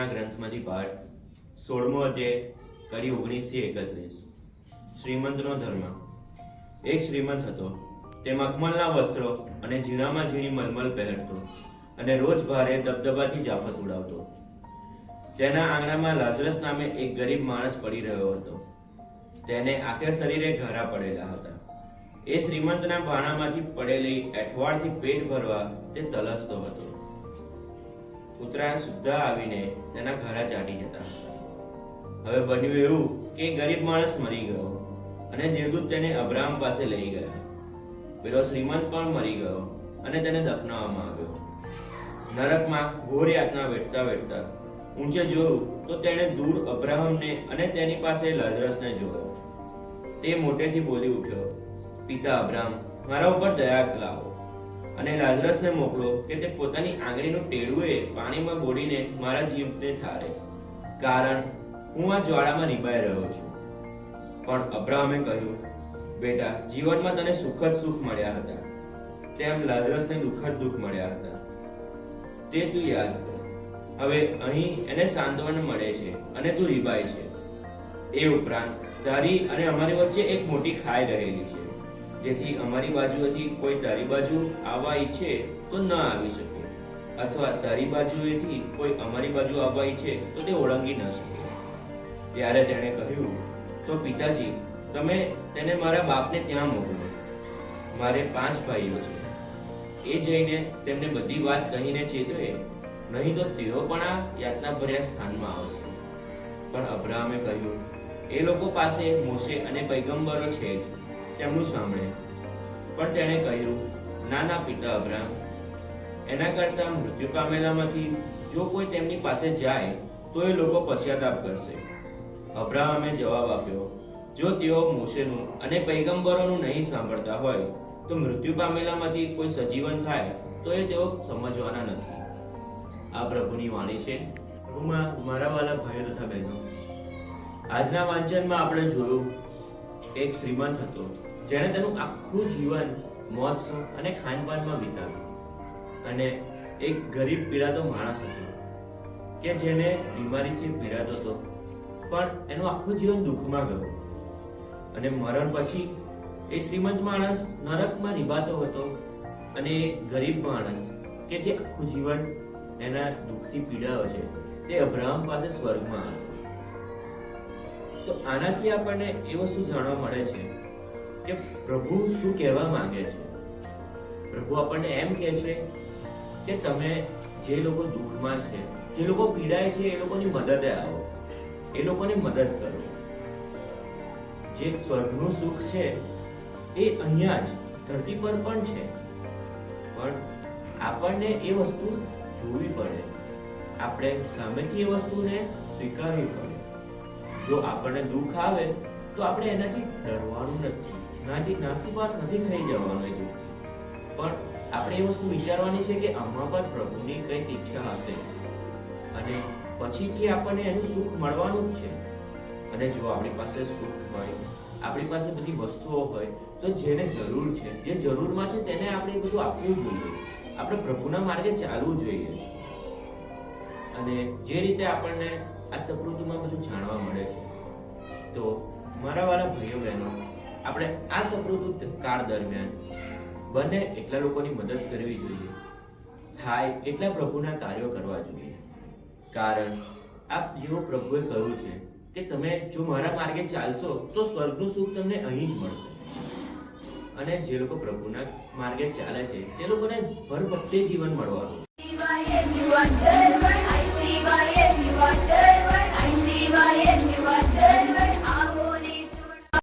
કીર્તનના ગ્રંથમાંથી પાઠ સોળમો અધ્યાય કડી ઓગણીસથી એકત્રીસ. શ્રીમંતનો ધર્મ. એક શ્રીમંત હતો. તે મખમલના વસ્ત્રો અને ઝીણામાં ઝીણી મલમલ પહેરતો અને રોજ ભારે દબદબાથી જાફત ઉડાવતો. તેના આંગણામાં લાઝરસ નામે એક ગરીબ માણસ પડી રહ્યો હતો. તેને આખે શરીરે ઘારા પડેલા હતા. એ શ્રીમંતના ભાણામાંથી પડેલી એઠવાડથી પેટ ભરવા તે તલસતો હતો. કૂતરા સુદ્ધા આવીને તેના ઘરા ચાટી જતા. હવે બન્યું એવું કે ગરીબ માણસ મરી ગયો અને દેવદૂત તેને અબ્રાહમ પાસે લઈ ગયા. પેલો શ્રીમંત પણ મરી ગયો અને તેને દફનાવવામાં આવ્યો. નરકમાં ઘોર યાતના વેઠતા વેઠતા ઊંચે જોયું તો તેણે દૂર અબ્રાહમને અને તેની પાસે લાઝરસને જોયો. તે મોટેથી બોલી ઉઠ્યો, પિતા અબ્રાહમ, મારા ઉપર દયા લાવો. અને લાઝરસને મોકલો કે તે પોતાની આંગળીનું ટેડુએ પાણીમાં બોડીને મારા જીવને ઠારે. કારણ, હું આ જ્વાળામાં નિભાઈ રહ્યો છું. પણ અબ્રાહમે કહ્યું, બેટા, જીવનમાં તને સુખદ સુખ મળ્યા હતા. તેમ લાઝરસને દુઃખદ દુઃખ મળ્યા હતા. તે તું યાદ કર. હવે અહીં એને સાંત્વન મળે છે અને તું રીબાય છે. એ ઉપરાંત, તારી અને અમારી વચ્ચે એક મોટી ખાઈ રહેલી છે. જેથી અમારી બાજુએથી કોઈ તારી બાજુ આવવા ઈચ્છે તો ન આવી શકે. અથવા તારી બાજુએથી કોઈ અમારી બાજુ આવવા ઈચ્છે તો તે ઓળંગી ન શકે. ત્યારે તેણે કહ્યું, તો પિતાજી, તમે તેને મારા બાપને ત્યાં મોકલો. મારે પાંચ ભાઈઓ છે. એ જઈને તેમને બધી વાત કહીને ચેતવે, નહીં તો તેઓ પણ આ યાતના ભર્યા સ્થાનમાં આવશે. પણ અબ્રાહમે કહ્યું, એ લોકો પાસે મોશે અને પૈગંબરો છે જ. તેમનું સાંભળે. પણ તેણે કહ્યું ના પિતા અબ્રાહમ એના કરતાં મૃત્યુ પામેલામાંથી જો કોઈ તેમની પાસે જાય, તો એ લોકો પશ્ચાતાપ કરશે. અબ્રાહમે જવાબ આપ્યો, જો તેઓ મોશેનું અને પૈગંબરોનું નહીં સાંભળતા હોય, તો મૃત્યુ પામેલામાંથી કોઈ સજીવન થાય, તો એ તેઓ સમજવાના નથી. આ પ્રભુની વાણી છે. પ્રભુમાં મારા વાલા ભાઈઓ તથા બહેનો, આજના વાંચનમાં આપણે જોયું, એક શ્રીમંત હતો. જેણે તેનું આખું જીવન મોજ અને ખાનપાનમાં વિતાવ્યું. અને એક ગરીબ પીડાતો માણસ હતો, કે જેને બીમારીથી પીડાતો હતો, પણ એનું આખું જીવન દુઃખમાં ગયું. અને મરણ પછી એ શ્રીમંત માણસ નરકમાં નિભાતો હતો અને ગરીબ માણસ કે જે આખું જીવન એના દુઃખથી પીડાયો છે, તે અબ્રાહમ પાસે સ્વર્ગમાં હતો. તો આનાથી આપણને એ વસ્તુ જાણવા મળે છે કે પ્રભુ શું કહેવા માંગે છે? પ્રભુ આપણને એમ કહે છે કે તમે જે લોકો દુઃખમાં છે, જે લોકો પીડાય છે, એ લોકોની મદદે આવો. એ લોકોની મદદ કરો. જે સ્વર્ગનું સુખ છે, એ અહીંયા જ ધરતી પર પણ છે. પણ આપણને એ વસ્તુ જોવી પડે. આપણે સામેથી એ વસ્તુને સ્વીકારવી પડે. જો આપણને દુઃખ આવે, તો આપણે એનાથી ડરવાનું નથી. નાથી નાસીપાસ નથી થઈ જવાનું એ પણ આપણે એ વસ્તુ વિચારવાની છે કે આમાં પણ પ્રભુની કંઈક ઈચ્છા હશે. અને પછીથી આપણને એનું સુખ મળવાનું જ છે. અને જો આપણી પાસે સુખ હોય, આપણી પાસે બધી વસ્તુઓ હોય, તો જેને જરૂર છે, જે જરૂરમાં છે તેને આપણે બધું આપવું જોઈએ. આપણે પ્રભુના માર્ગે ચાલવું જોઈએ. અને જે રીતે આપણને આ તકૃતિમાં બધું જાણવા મળે છે. તો મારા વાળા ભાઈઓ બહેનો આપણે આ તપૃતુ કાળ દરમિયાન બને એટલા લોકોની મદદ કરવી જોઈએ, થાય એટલા પ્રભુના કાર્યો કરવા જોઈએ. કારણ આપ જેવો પ્રભુએ કહ્યું છે કે તમે જો મારા માર્ગે ચાલશો, તો સ્વર્ગનું સુખ તમને અહીં જ મળશે. અને જે લોકો પ્રભુના માર્ગે ચાલે છે, તે લોકોને ભરપટ્ટે જીવન મળવાનું